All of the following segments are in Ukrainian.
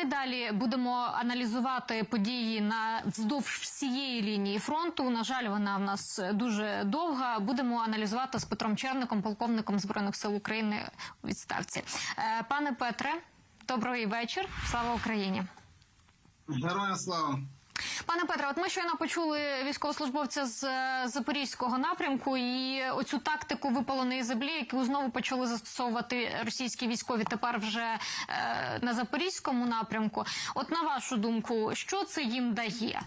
ми далі будемо аналізувати події на вздовж всієї лінії фронту. На жаль, вона в нас дуже довга. Будемо аналізувати з Петром Черником, полковником збройних сил України у відставці. Е, Пане Петре, добрий вечір. Слава Україні. Героям слава. Пане Петре, от ми щойно почули військовослужбовця з е, запорізького напрямку і оцю тактику випаленої землі, яку знову почали застосовувати російські військові тепер вже е, на запорізькому напрямку. От на вашу думку, що це їм дає?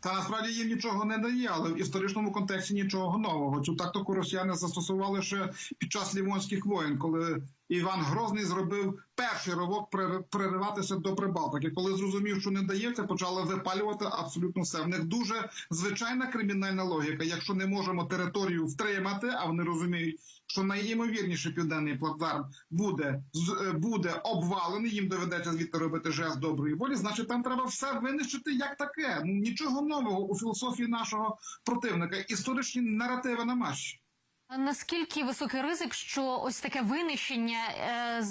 Та насправді їм нічого не дає, але в історичному контексті нічого нового. Цю тактику росіяни застосували ще під час лівонських воєн, коли Іван Грозний зробив перший ривок пере- перериватися до Прибалтики. Коли зрозумів, що не дається, почали випалювати абсолютно все. В них дуже звичайна кримінальна логіка. Якщо не можемо територію втримати, а вони розуміють, що найімовірніше південний плацдарм буде е, буде обвалений, їм доведеться звідти робити жест доброї волі. Значить, там треба все винищити як таке. Ну нічого нового у філософії нашого противника. Історичні наративи на матч. Наскільки високий ризик, що ось таке винищення е,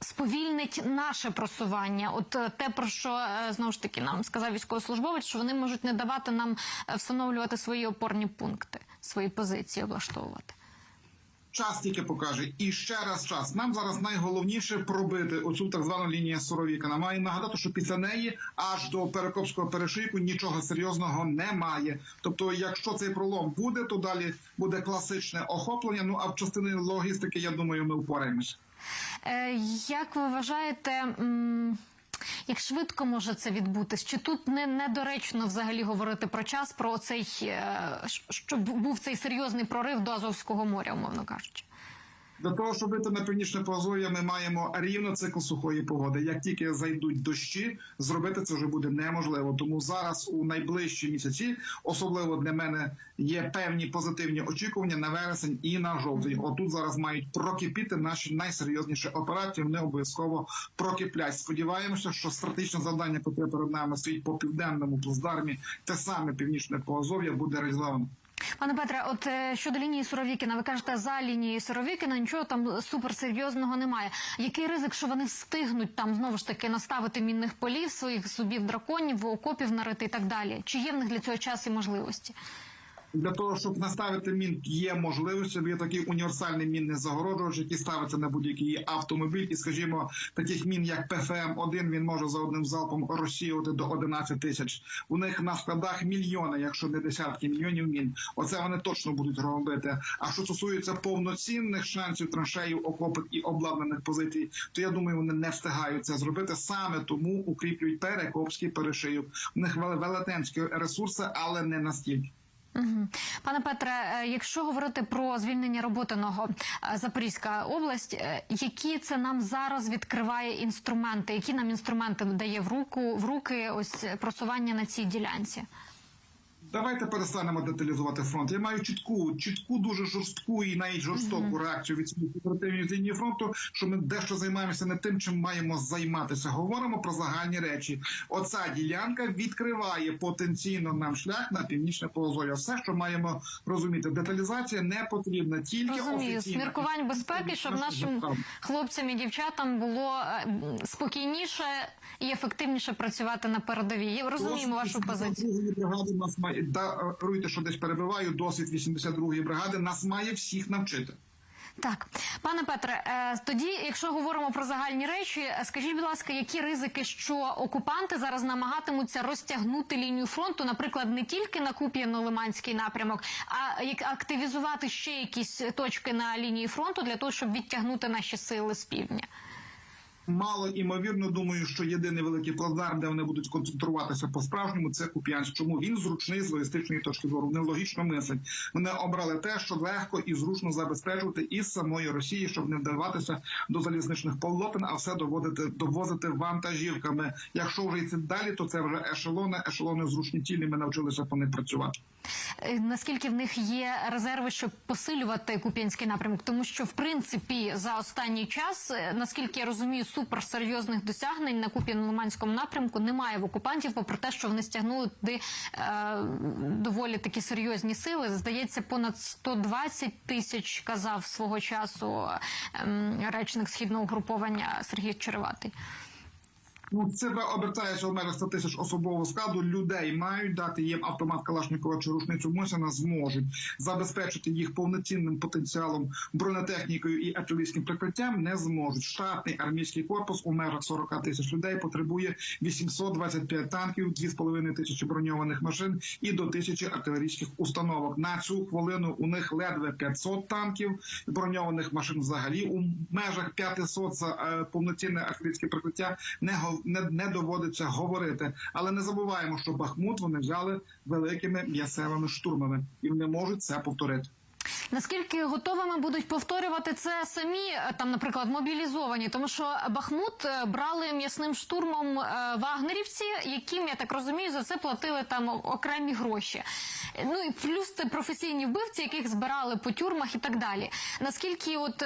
сповільнить наше просування? От е, те, про що е, знову ж таки нам сказав військовослужбовець, що вони можуть не давати нам е, встановлювати свої опорні пункти, свої позиції облаштовувати. Час тільки покаже. І ще раз час. Нам зараз найголовніше пробити оцю так звану лінію Суровіка. Нам маю нагадати, що після неї аж до Перекопського перешийку нічого серйозного немає. Тобто, якщо цей пролом буде, то далі буде класичне охоплення. Ну а в частині логістики, я думаю, ми впораємося. Е, Як ви вважаєте, як швидко може це відбутись? Чи тут не недоречно взагалі говорити про час, про цей е, щоб був цей серйозний прорив до Азовського моря, умовно кажучи? Для того, щоб вийти на північне Поазов'я, ми маємо рівно цикл сухої погоди. Як тільки зайдуть дощі, зробити це вже буде неможливо. Тому зараз у найближчі місяці, особливо для мене, є певні позитивні очікування на вересень і на жовтень. Отут зараз мають прокипіти наші найсерйозніші операції. Вони обов'язково прокиплять. Сподіваємося, що стратегічне завдання, яке перед нами стоїть по південному плацдармі, те саме північне Поазов'я буде реалізовано. Пане Петре, от е, щодо лінії Суровікіна, ви кажете, за лінією Суровікіна нічого там суперсерйозного немає. Який ризик, що вони встигнуть там знову ж таки наставити мінних полів, своїх зубів драконів, окопів нарити і так далі? Чи є в них для цього час і можливості? Для того щоб наставити мін, є можливість. Є такий універсальний мінний загороджувач, який ставиться на будь-який автомобіль. І, скажімо, таких мін, як ПФМ 1 він може за одним залпом розсіювати до 11 тисяч. У них на складах мільйони, якщо не десятки мільйонів мін. Оце вони точно будуть робити. А що стосується повноцінних шансів траншеїв, окопів і обладнаних позицій, то я думаю, вони не встигають це зробити. Саме тому укріплюють перекопський перешийок. У них велетенські ресурси, але не настільки. Пане Петре, е, якщо говорити про звільнення роботиного е, Запорізька область, е, які це нам зараз відкриває інструменти? Які нам інструменти дає в руку в руки ось просування на цій ділянці? Давайте перестанемо деталізувати фронт. Я маю чітку, чітку, дуже жорстку і навіть жорстоку реакцію від оперативних лінії фронту. Що ми дещо займаємося не тим, чим маємо займатися. Говоримо про загальні речі. Оця ділянка відкриває потенційно нам шлях на північне Поазов'я. Все, що маємо розуміти, деталізація не потрібна тільки Розумію, з міркувань безпеки, щоб нашим хлопцям і дівчатам було е, спокійніше і ефективніше працювати на передовій. Розуміємо вашу позицію. бригади нас має даруйте, що десь перебиваю. Досвід 82-ї бригади нас має всіх навчити. Так, пане Петре, е, тоді, якщо говоримо про загальні речі, е, скажіть, будь ласка, які ризики, що окупанти зараз намагатимуться розтягнути лінію фронту, наприклад, не тільки на Куп'яно-Лиманський напрямок, а як активізувати ще якісь точки на лінії фронту для того, щоб відтягнути наші сили з півдня? Мало імовірно, думаю, що єдиний великий плацдарм, де вони будуть концентруватися по справжньому, це Куп'янськ. Чому він зручний з логістичної точки зору? Вони логічно мислять. Вони обрали те, що легко і зручно забезпечувати із самої Росії, щоб не вдаватися до залізничних полотен, а все доводити довозити вантажівками. Якщо вже йти далі, то це вже ешелони, ешелони зручні тілі. Ми навчилися по них працювати. Е, Наскільки в них є резерви, щоб посилювати Куп'янський напрямок? Тому що, в принципі, за останній час, е, наскільки я розумію, суперсерйозних досягнень на Куп'яно-Лиманському напрямку немає в окупантів, попри те, що вони стягнули туди е, доволі такі серйозні сили. Здається, понад 120 тисяч казав свого часу ем, речник східного угруповання Сергій Череватий. Ну, цифра обертається в межах 100 тисяч особового складу. Людей мають дати їм автомат Калашникова чи рушницю Мосіна зможуть забезпечити їх повноцінним потенціалом, бронетехнікою і артилерійським прикриттям. Не зможуть. Штатний армійський корпус у межах 40 тисяч людей потребує 825 танків, 2,5 тисячі броньованих машин і до тисячі артилерійських установок. На цю хвилину у них ледве 500 танків броньованих машин. Взагалі у межах 500 за е, повноцінне артилерійське прикриття не, гов- не, не доводиться говорити. Але не забуваємо, що Бахмут вони взяли великими м'ясевими штурмами і не можуть це повторити. Наскільки готовими будуть повторювати це самі, е, там, наприклад, мобілізовані, тому що Бахмут е, брали м'ясним штурмом е, вагнерівці, яким я так розумію, за це платили там окремі гроші. Ну і плюс це професійні вбивці, яких збирали по тюрмах і так далі. Наскільки от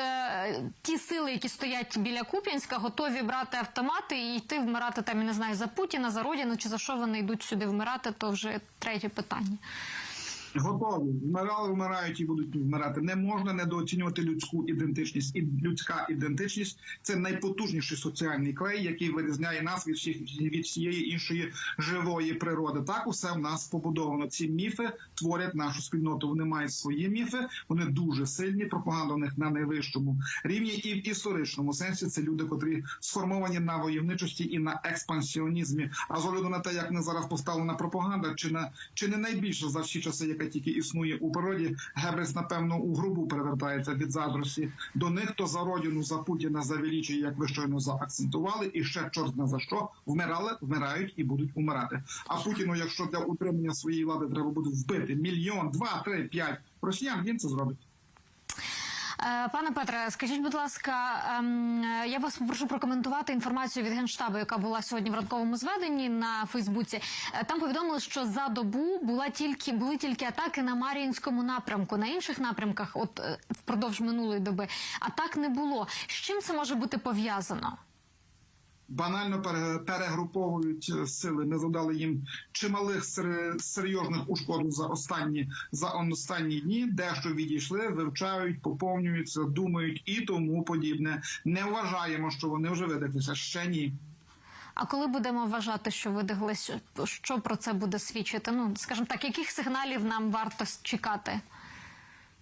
ті сили, які стоять біля Куп'янська, готові брати автомати і йти вмирати там, я не знаю, за Путіна, за Родину, чи за що вони йдуть сюди вмирати, то вже третє питання. Готові вмирали, вмирають і будуть вмирати. Не можна недооцінювати людську ідентичність. І людська ідентичність це найпотужніший соціальний клей, який вирізняє нас від всіх від всієї іншої живої природи. Так усе в нас побудовано. Ці міфи творять нашу спільноту. Вони мають свої міфи, вони дуже сильні. Пропаганда у них на найвищому рівні, і в історичному сенсі це люди, котрі сформовані на войовничості і на експансіонізмі. А з огляду на те, як не зараз поставлена пропаганда, чи на чи не найбільше за всі часи, яка тільки існує у природі, Гебрес, напевно, у грубу перевертається від задрості до них, то за родину, за Путіна, за величі, як ви щойно заакцентували, і ще чорт зна за що вмирали, вмирають і будуть умирати. А Путіну, якщо для утримання своєї влади треба буде вбити мільйон, два, три, п'ять росіян, він це зробить. Е, Пане Петре, скажіть, будь ласка, ем, я вас попрошу прокоментувати інформацію від генштабу, яка була сьогодні в ранковому зведенні на Фейсбуці. Е, Там повідомили, що за добу була тільки були тільки атаки на Мар'їнському напрямку. На інших напрямках, от е, впродовж минулої доби, атак не було. З чим це може бути пов'язано? Банально пере- перегруповують е, сили. Ми завдали їм чималих сер- серйозних ушкод за останні за останні дні. Дещо відійшли, вивчають, поповнюються, думають і тому подібне. Не вважаємо, що вони вже видихлися. Ще ні. А коли будемо вважати, що видиглись, що про це буде свідчити? Ну скажімо так, яких сигналів нам варто чекати?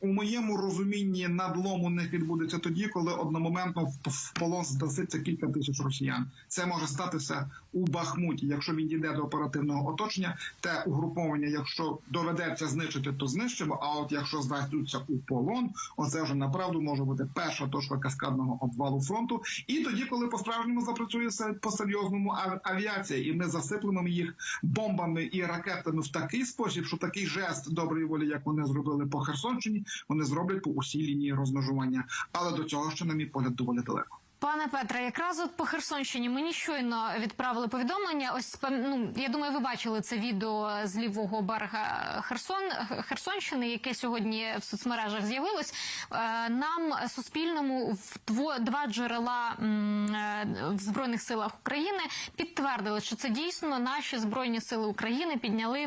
У моєму розумінні надлому не відбудеться тоді, коли одномоментно в, полон здаситься кілька тисяч росіян. Це може статися у Бахмуті, якщо він дійде до оперативного оточення. Те угруповання, якщо доведеться знищити, то знищимо. А от якщо здасться у полон, оце вже направду може бути перша точка каскадного обвалу фронту. І тоді, коли по справжньому запрацює по серйозному ав- авіація, і ми засиплемо їх бомбами і ракетами в такий спосіб, що такий жест доброї волі, як вони зробили по Херсонщині, вони зроблять по усій лінії розмежування. Але до цього ще, на мій погляд, доволі далеко. Пане Петре, якраз от по Херсонщині мені щойно відправили повідомлення. Ось ну, я думаю, ви бачили це відео з лівого берега Херсон Херсонщини, яке сьогодні в соцмережах з'явилось. Е, Нам Суспільному в два джерела е, в збройних силах України підтвердили, що це дійсно наші збройні сили України підняли.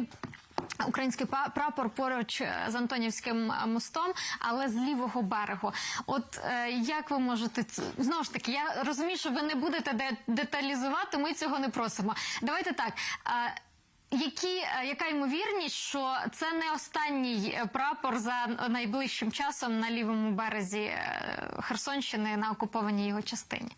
Український прапор поруч е, з Антонівським мостом, але з лівого берегу. От е, як ви можете знову ж таки? Я розумію, що ви не будете де- деталізувати. Ми цього не просимо. Давайте так. е, які, е, яка ймовірність, що це не останній е, прапор за найближчим часом на лівому березі Херсонщини на окупованій його частині?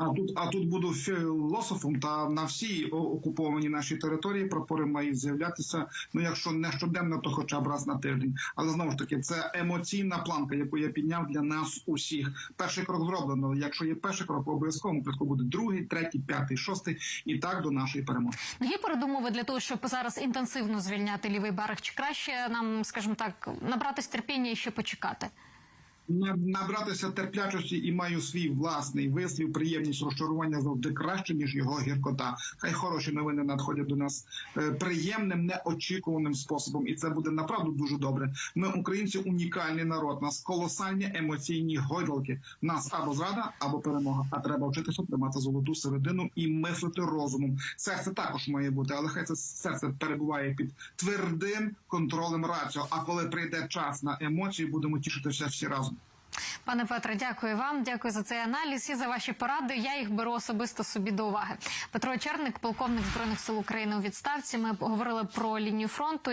А тут, а тут буду філософом, та на всій о- окупованій нашій території прапори мають з'являтися. Ну, якщо не щоденно, то хоча б раз на тиждень. Але знову ж таки, це емоційна планка, яку я підняв для нас усіх. Перший крок зроблено. Якщо є перший крок, обов'язково випадку буде другий, третій, п'ятий, шостий, і так до нашої перемоги. Ну, Є передумови для того, щоб зараз інтенсивно звільняти лівий берег, чи краще нам, скажімо так, набратись терпіння і ще почекати? На- Набратися терплячості і маю свій власний вислів, приємність розчарування завжди краще, ніж його гіркота. Хай хороші новини надходять до нас е, приємним, неочікуваним способом, і це буде направду дуже добре. Ми, українці, унікальний народ. Нас колосальні емоційні гойдалки. Нас або зрада, або перемога. А треба вчитися тримати золоту середину і мислити розумом. Серце також має бути, але хай це серце перебуває під твердим контролем раціо. А коли прийде час на емоції, будемо тішитися всі разом. Пане Петре, дякую вам. Дякую за цей аналіз і за ваші поради. Я їх беру особисто собі до уваги. Петро Черник, полковник збройних сил України у відставці. Ми говорили про лінію фронту.